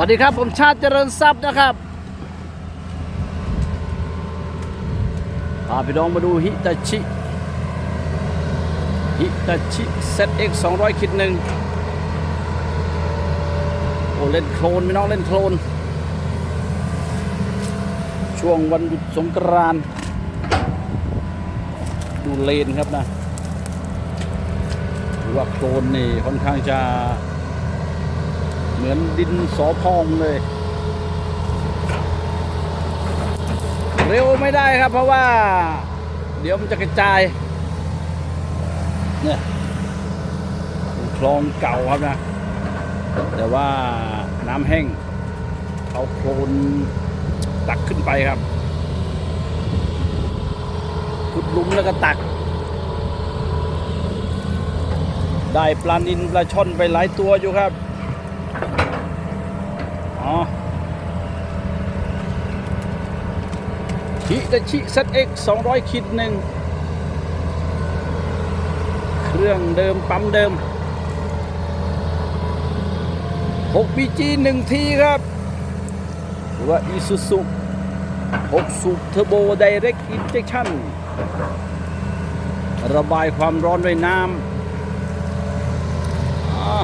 วัสดีครับ ผมชาติเจริญทรัพย์นะครับพาพี่น้องมาดูฮิตาชิฮิตาชิ ZX 200คิดหนึ่งโอ้เล่นโคลนพี่น้องเล่นโคลน ช่วงวันหยุดสงกรานต์ดูเลนครับนะหรือว่าโคลนนี่ค่อนข้างจะ เหมือนดินสอพองเลย เร็วไม่ได้ครับ เพราะว่า เดี๋ยวมันจะกระจาย เนี่ยคลองเก่าครับนะ แต่ว่าน้ำแห้งเอาโคลนตักขึ้นไปครับขุดลุมแล้วก็ตัก ได้ปลานินปลาช่อนไปหลายตัวอยู่ครับ อ๋อฮิตาชิ ZX 200คิดหนึ่งเครื่องเดิม ปั๊มเดิม 6 BG 1ทีครับ หรือว่า Isuzu 6 สูบเทอร์โบ Direct Injection ระบายความร้อนด้วยน้ำอ๋อ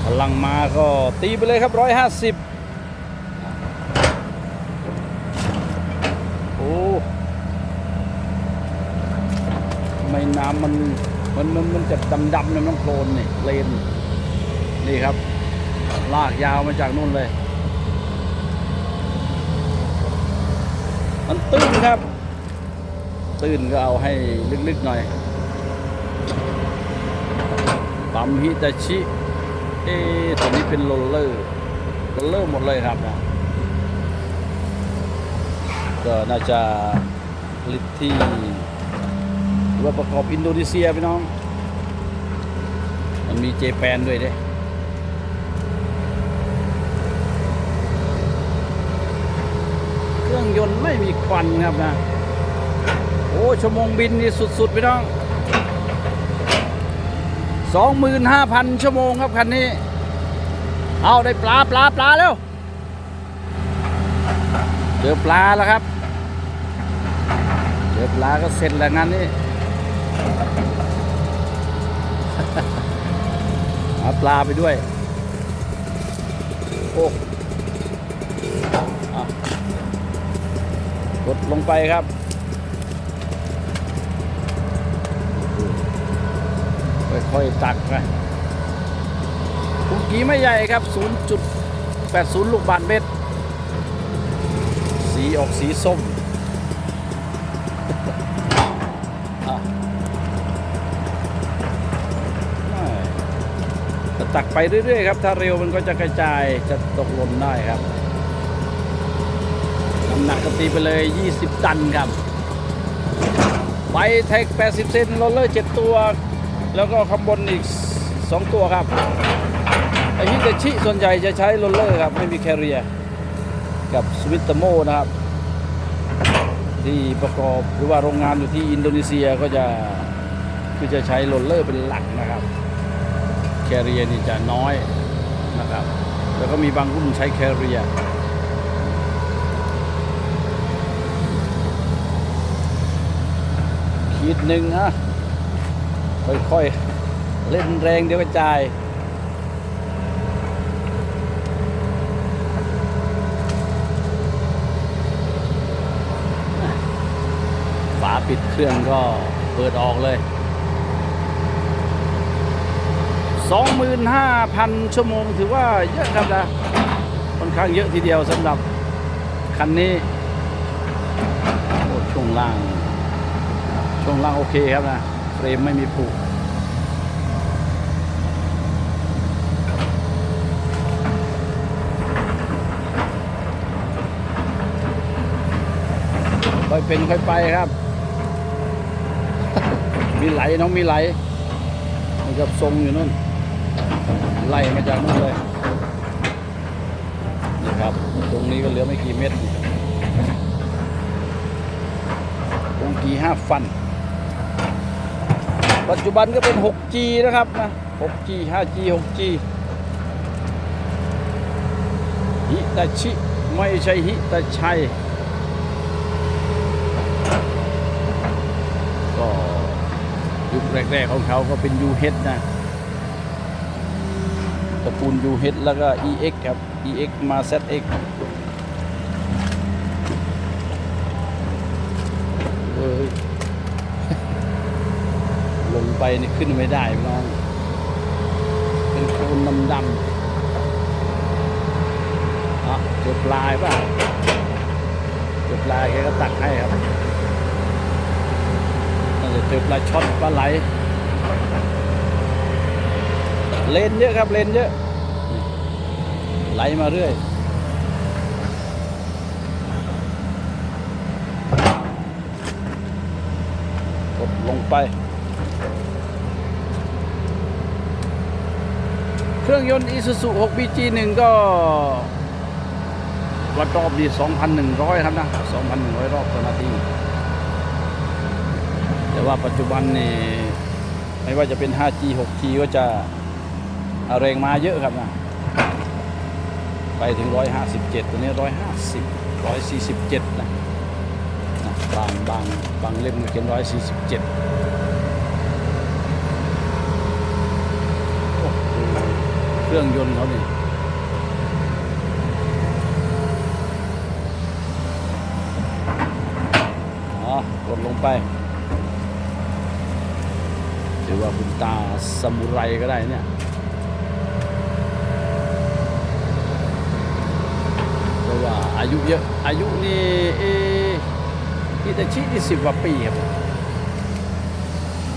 พ ลังมาก็ตีไปเลยครับร้อยห้าสิบโอ้ไม่น้ำมันมันมันมันจะดำดำๆเนี่ยน้องโคลนนี่เลนนี่ครับ ลากยาวมาจากนู่นเลย มันตื้นครับ ตื้นก็เอาให้ลึกๆหน่อยปั๊มฮิตาชิ เอ๊ตัวนี้เป็นโรลเลอร์โรลเลอร์หมดเลยครับนะก็น่าจะผลิตที่ว่าประกอบอินโดนีเซียพี่น้อง มันมีเจแปนด้วยเด้เครื่องยนต์ไม่มีควันครับนะ โอ้ ชั่วโมงบินนี่สุดๆพี่น้อง 25,000 ชั่วโมงครับคันนี้ เอาได้ปลาปลาปลาแล้ว เจอปลาแล้วครับ เจอปลาก็เสร็จแล้วงานนี้เอาปลาไปด้วย โอ้กดลงไปครับ ค่อยตักไปคุกกี้ไม่ใหญ่ครับ 0.80 ลูกบาทเมตร สีออกสีส้มอะตักไปเรื่อยๆครับ ถ้าเร็วมันก็จะกระจายจะตกหล่นได้ครับน้ำหนักก็ตีไปเลย 20 ตันครับไฟเทค 80 เซนโรลเลอร์ 7 ตัว แล้วก็ข้างบนอีก 2 ตัวครับไอฮิตาชิส่วนใหญ่จะใช้โรลเลอร์ครับ ไม่มีแคเรียกับสวิตเตโมนะครับ ที่ประกอบหรือว่าโรงงานอยู่ที่อินโดนีเซียก็จะคือจะใช้โรลเลอร์เป็นหลักนะครับ แคเรียนี่จะน้อยนะครับแล้วก็มีบางรุ่นใช้แคเรียขีดหนึ่งฮะ ค่อยๆ เล่นแรงเดี๋ยวกระจายฝาปิดเครื่องก็เปิดออกเลย 25,000 ชั่วโมงถือว่าเยอะครับนะค่อนข้างเยอะทีเดียวสำหรับคันนี้ช่วงล่าง ช่วงล่างโอเคครับนะ เฟรมไม่มีผุค่อยเป็นค่อยไปครับ มีไหลน้องมีไหลมันกับทรงอยู่นู่นไล่มาจากนู่นเลยนี่ครับ ตรงนี้ก็เหลือไม่กี่เม็ดตรงกี่ห้าฟัน ปัจจุบันก็เป็น 6G นะครับนะ 6G 5G 6G ฮิตาชิ ไม่ใช่ฮิตาชัย ก็ยุคแรก ๆ ของเขาก็เป็น UH นะตระกูล UH แล้วก็ EX ครับ EX มา ZX เอ้ย ไปนี่ขึ้นไม่ได้พี่น้อง เป็นโคลนดำๆอะเจอปลายป่ะเจอปลายแกก็ตักให้ครับน่าจะเจอปลาช่อนปลาไหล เลนเยอะครับเลนเยอะ ไหลมาเรื่อยกดลงไป เครื่องยนต์ Isuzu 6 BG1 ก็วัดรอบดี 2,100 ครับนะ 2,100 รอบต่อนาที แต่ว่าปัจจุบันนี่ไม่ว่าจะเป็น 5G 6G ก็จะเอาแรงมาเยอะครับนะ ไปถึง 157 ตัวนี้ 150 147 นะนะบางบางบางเล่มเขียน147โอ้โห เครื่องยนต์เขาเนี่อ๋อกดลงไปถือว่าคุณตาสมุไรก็ได้เนี่ยเพราะว่าอายุเยอะ อายุนี่เอฮิตาชินี่สิบกว่าปีครับ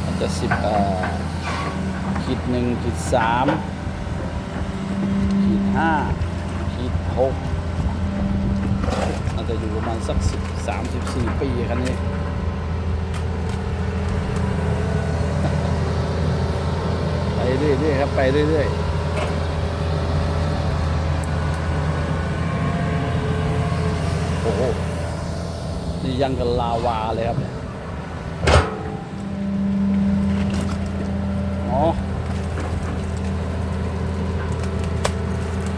อาจจะสิบเอ่อขีดหนึ่งขีดสาม ห้าขีดหกน่าจะอยู่ประมาณสักสิบสามสิบสี่ปีคันนี้ไปเรื่อยๆครับไปเรื่อยๆโอ้โหนี่ยังกับลาวาเลยครับเนี่ยอ๋อ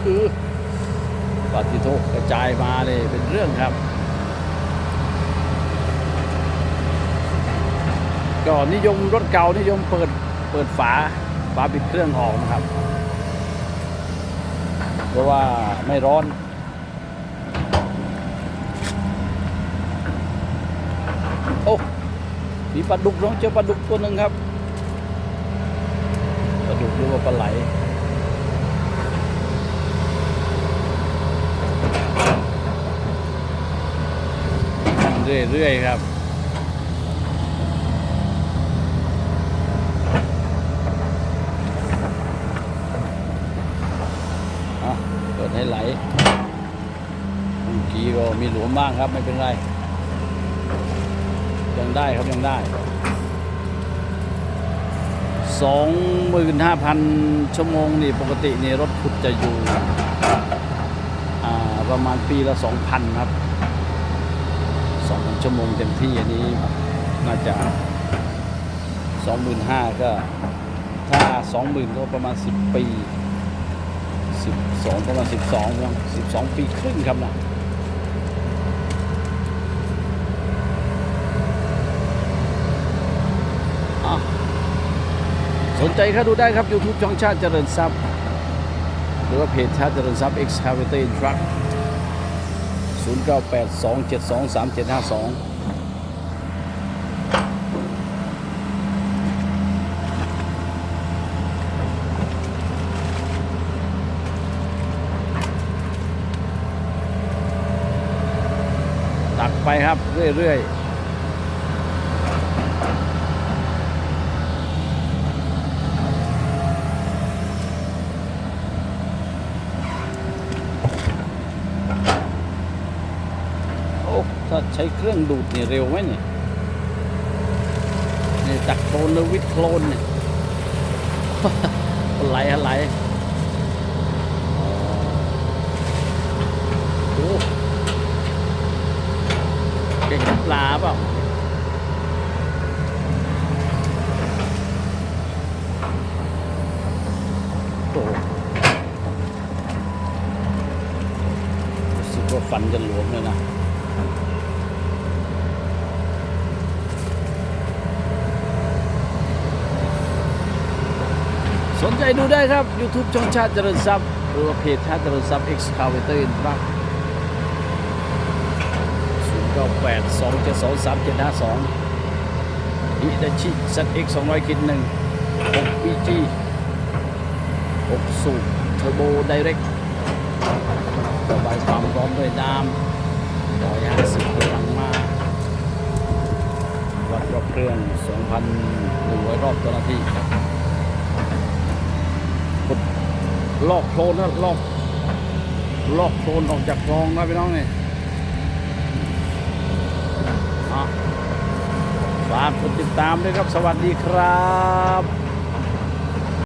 คือปฏิโทษกระจายมาเลยเป็นเรื่องครับ ก็นิยมรถเก่านิยมเปิดเปิดฝาฝาปิดเครื่องออกนะครับ เพราะว่าไม่ร้อนโอ้มีปลาดุกน้องเจอปลาดุกตัวหนึ่งครับปลาดุกหรือว่าปลาไหล เรื่อยๆครับอะเปิดให้ไหลเมื่อกี้ก็มีหลวมบ้างครับไม่เป็นไร ยังได้ครับยังได้สองหมื่นห้าพันชั่วโมงนี่ปกตินี่รถขุดจะอยู่อ่าประมาณปีละสองพันครับ ชั่วโมงเต็มที่อันนี้น่าจะสองหมื่นห้าก็ ถ้าสองหมื่นก็ประมาณสิบปีสิบสองประมาณสิบสองยังสิบสองปีครึ่งครับนะสนใจครับดูได้ครับ YouTube ช่องชาติเจริญทรัพย์ หรือว่าเพจชาติเจริญทรัพย์ Excavator Truck 0982723752ตักไปครับ เรื่อย ๆ ถ้าใช้เครื่องดูดเนี่ยเร็วไหมเนี่ยเนี่จากโคลนวิทโคลนเนี่ยไหลไหลโอ้โหเก่งปลาเปล่ารู้สึกว่าฟันจะหลวมเลยนะ สนใจดูได้ครับ YouTube ช่องชาติเจริญทรัพย์หรือว่าเพจชาติเจริญทรัพย์ Excavator in Truck 098 272 3752อิตาชิ ZX 200คิดหนึ่ง6 PG 6 สูบเทอร์โบไดเรกระบายความร้อนด้วยน้ำร้อยห้าสิบพลังมาวัดรอบเครื่อง 2,100 รอบต่อนาทีครับ ลอกโคลนนะลอกลอกโคลนออกจากคลองนะพี่น้องนี่ยอะฝากกดติดตามด้วยครับ สวัสดีครับ